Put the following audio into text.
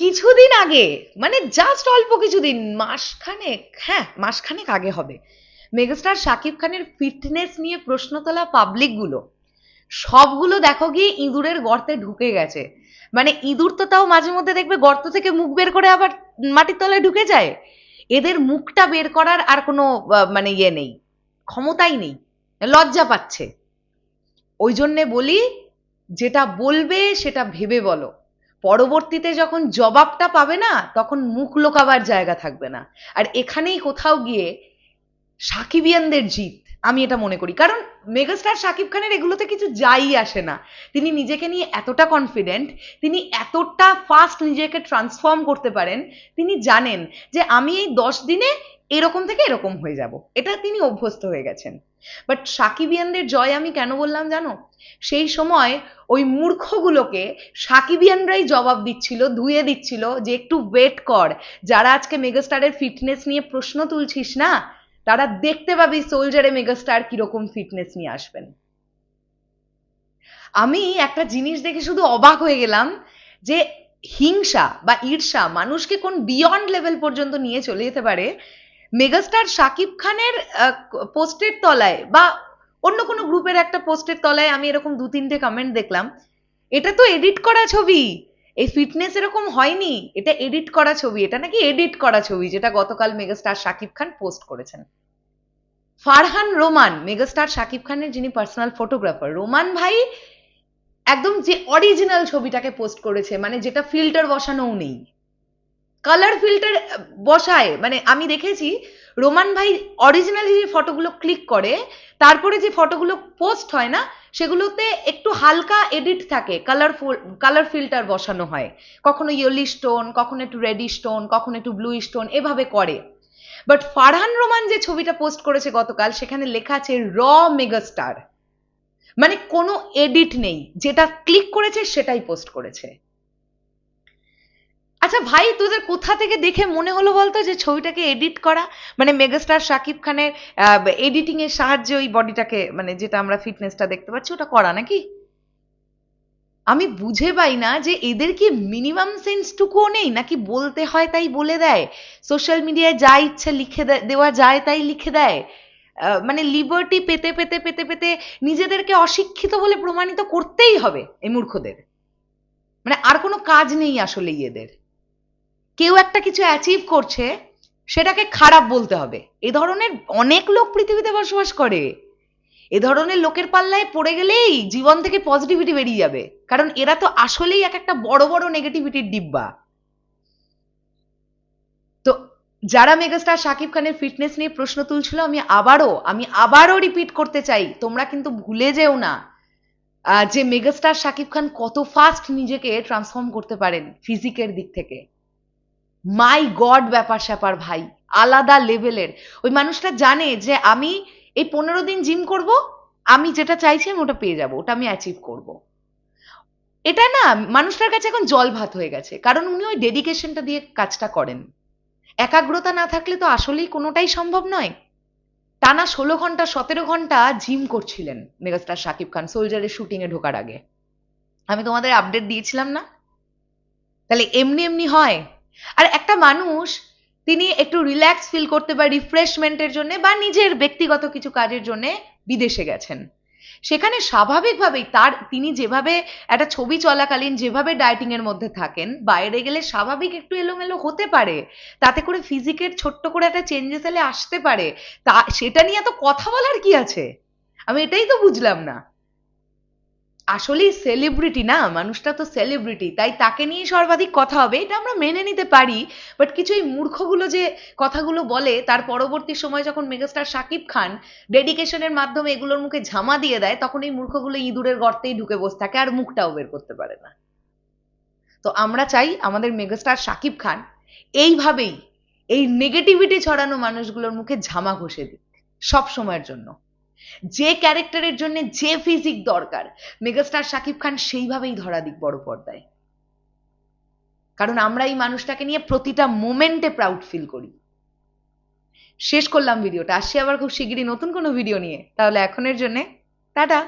কিছুদিন আগে মানে জাস্ট অল্প কিছুদিন, মাসখানেক হ্যাঁ মাসখানেক আগে হবে, মেগাস্টার শাকিব খানের ফিটনেস নিয়ে প্রশ্ন তোলা পাবলিকগুলো সবগুলো দেখো গিয়ে ইঁদুরের গর্তে ঢুকে গেছে। মানে ইঁদুর তো তাও মাঝে মধ্যে দেখবে গর্ত থেকে মুখ বের করে আবার মাটির তলায় ঢুকে যায়। এদের মুখটা বের করার আর কোনো মানে ইয়ে নেই, ক্ষমতাই নেই, লজ্জা পাচ্ছে। ওই জন্যে বলি, যেটা বলবে সেটা ভেবে বলো। পরবর্তীতে যখন জবাবটা পাবে না, তখন মুখ লোকাবার জায়গা থাকবে না। আর এখানেই কোথাও গিয়ে সাকিবিয়ানদের জিত, আমি এটা মনে করি। কারণ মেগাস্টার শাকিব খানের এগুলোতে কিছু যাই আসে না। তিনি নিজেকে নিয়ে এতটা কনফিডেন্ট তিনি এতটা ফাস্ট নিজেকে ট্রান্সফর্ম করতে পারেন, তিনি জানেন যে আমি এই দশ দিনে এরকম থেকে এরকম হয়ে যাব। এটা তিনি অভ্যস্ত হয়ে গেছেন। বাট সাকিবিয়ানদের জয় আমি কেন বললাম জানো? সেই সময় ওই মূর্খগুলোকে সাকিবিয়ানরাই জবাব দিচ্ছিল, ধুয়ে দিচ্ছিল যে একটু ওয়েট কর। যারা আজকে মেগাস্টারের ফিটনেস নিয়ে প্রশ্ন তুলছিস না তারা দেখতে পাবি সোলজারে মেগাস্টার কীরকম ফিটনেস নিয়ে আসবেন। আমি একটা জিনিস দেখে শুধু অবাক হয়ে গেলাম যে হিংসা বা ঈর্ষা মানুষকে কোন বিয়ন্ড লেভেল পর্যন্ত নিয়ে চলে যেতে পারে? মেগাস্টার শাকিব খানের পোস্টের তলায় বা অন্য কোনো গ্রুপের একটা পোস্টের তলায় আমি এরকম দু তিনটে কমেন্ট দেখলাম। এটা তো এডিট করা ছবি। এই ফিটনেস এরকম হয়নি, এটা এডিট করা ছবি, এটা নাকি এডিট করা ছবি, যেটা গতকাল মেগাস্টার শাকিব খান পোস্ট করেছেন। ফারহান রোমান মেগাস্টার শাকিব খানের যিনি পার্সোনাল ফটোগ্রাফার রোমান ভাই একদম যে অরিজিনাল ছবিটাকে পোস্ট করেছে মানে যেটা ফিল্টার বসানোও নেই। কালার ফিল্টার বসায়। মানে আমি দেখেছি, রোমান ভাই অরিজিনালি যে ফটোগুলো ক্লিক করে, তারপরে যে ফটোগুলো পোস্ট হয় না, সেগুলোতে একটু হালকা এডিট থাকে কালারফুল কালার ফিল্টার বসানো হয়। কখনো ইয়েলি স্টোন কখনো একটু রেডি স্টোন কখনো একটু ব্লু স্টোন এভাবে করে। বাট ফারহান রোমান যে ছবিটা পোস্ট করেছে গতকাল, সেখানে লেখা আছে র মেগাস্টার মানে কোনো এডিট নেই। যেটা ক্লিক করেছে, সেটাই পোস্ট করেছে। আচ্ছা ভাই, তোদের কোথা থেকে দেখে মনে হলো বলতো যে ছবিটাকে এডিট করা? মানে মেগাস্টার শাকিব খানের এডিটিং এর সাহায্যে ওই বডিটাকে মানে যেটা আমরা ফিটনেসটা দেখতে পাচ্ছি, ওটা করা নাকি? আমি বুঝে পাই না যে এদের কি মিনিমাম সেন্সটুকুও নেই? নাকি বলতে হয় তাই বলে দেয়? সোশ্যাল মিডিয়ায় যা ইচ্ছা লিখে দেওয়া যায় তাই লিখে দেয়। মানে লিবার্টি পেতে পেতে পেতে পেতে নিজেদেরকে অশিক্ষিত বলে প্রমাণিত করতেই হবে এই মূর্খদের। মানে আর কোনো কাজ নেই আসলে এদের। কেউ একটা কিছু অ্যাচিভ করছে, সেটাকে খারাপ বলতে হবে। এ ধরনের অনেক লোক পৃথিবীতে বসবাস করে। এ ধরনের লোকের পাল্লায় পড়ে গেলেই জীবন থেকে পজিটিভিটি বেরিয়ে যাবে। কারণ এরা তো আসলেই এক একটা বড় বড় নেগেটিভিটির ডিব্বা। তো যারা মেগাস্টার শাকিব খানের ফিটনেস নিয়ে প্রশ্ন তুলছিল, আমি আবারও আমি আবারও রিপিট করতে চাই, তোমরা কিন্তু ভুলে যেও না যে মেগাস্টার শাকিব খান কত ফাস্ট নিজেকে ট্রান্সফর্ম করতে পারেন ফিজিকের দিক থেকে। মাই গড ব্যাপার স্যাপার ভাই, আলাদা লেভেলের। ওই মানুষটা জানে যে আমি এই পনেরো দিন জিম করব, আমি যেটা চাইছি আমি ওটা পেয়ে যাব, ওটা আমি অ্যাচিভ করব। এটা না, মানুষটার কাছে এখন জল ভাত হয়ে গেছে, কারণ উনি ওই ডেডিকেশনটা দিয়ে কাজটা করেন। একাগ্রতা না থাকলে তো আসলেই কোনোটাই সম্ভব নয়। টানা ষোলো ঘণ্টা, সতেরো ঘণ্টা জিম করছিলেন মেগাস্টার শাকিব খান সোলজারের শুটিংয়ে ঢোকার আগে। আমি তোমাদের আপডেট দিয়েছিলাম না? তাহলে এমনি এমনি হয়। আর একটা মানুষ, তিনি একটু রিল্যাক্স ফিল করতে বা রিফ্রেশমেন্টের জন্য বা নিজের ব্যক্তিগত কিছু কাজের জন্য বিদেশে গেছেন। সেখানে স্বাভাবিকভাবেই তার, তিনি যেভাবে একটা ছবি চলাকালীন যেভাবে ডায়েটিং এর মধ্যে থাকেন, বাইরে গেলে স্বাভাবিক একটু এলোমেলো হতে পারে, তাতে করে ফিজিকের ছোট্ট করে একটা চেঞ্জেস এলে আসতে পারে, তা, সেটা নিয়ে তো কথা বলার কি আছে? আমি এটাই তো বুঝলাম না। আসলেই সেলিব্রিটি না, মানুষটা তো সেলিব্রিটি তাই তাকে নিয়ে সর্বাধিক কথা হবে, এটা আমরা মেনে নিতে পারি। বাট কিছু এই মূর্খগুলো যে কথাগুলো বলে, তার পরবর্তী সময় যখন মেগাস্টার শাকিব খান ডেডিকেশনের মাধ্যমে এগুলোর মুখে ঝামা দিয়ে দেয়, তখন এই মূর্খগুলো ইঁদুরের গর্তেই ঢুকে বসে থাকে, আর মুখটাও বের করতে পারে না। তো আমরা চাই আমাদের মেগাস্টার শাকিব খান এইভাবেই এই নেগেটিভিটি ছড়ানো মানুষগুলোর মুখে ঝামা ঘষে দিক সব সময়ের জন্য। যে ক্যারেক্টারের জন্য যে ফিজিক দরকার মেগাস্টার শাকিব খান সেইভাবেই ধরা দিক বড় পর্দায়। কারণ আমরা এই মানুষটাকে নিয়ে প্রতিটা মোমেন্টে প্রাউড ফিল করি। শেষ করলাম ভিডিওটা আসছি আবার খুব শিগগিরই নতুন কোনো ভিডিও নিয়ে। তাহলে এখনের জন্যে টাটা।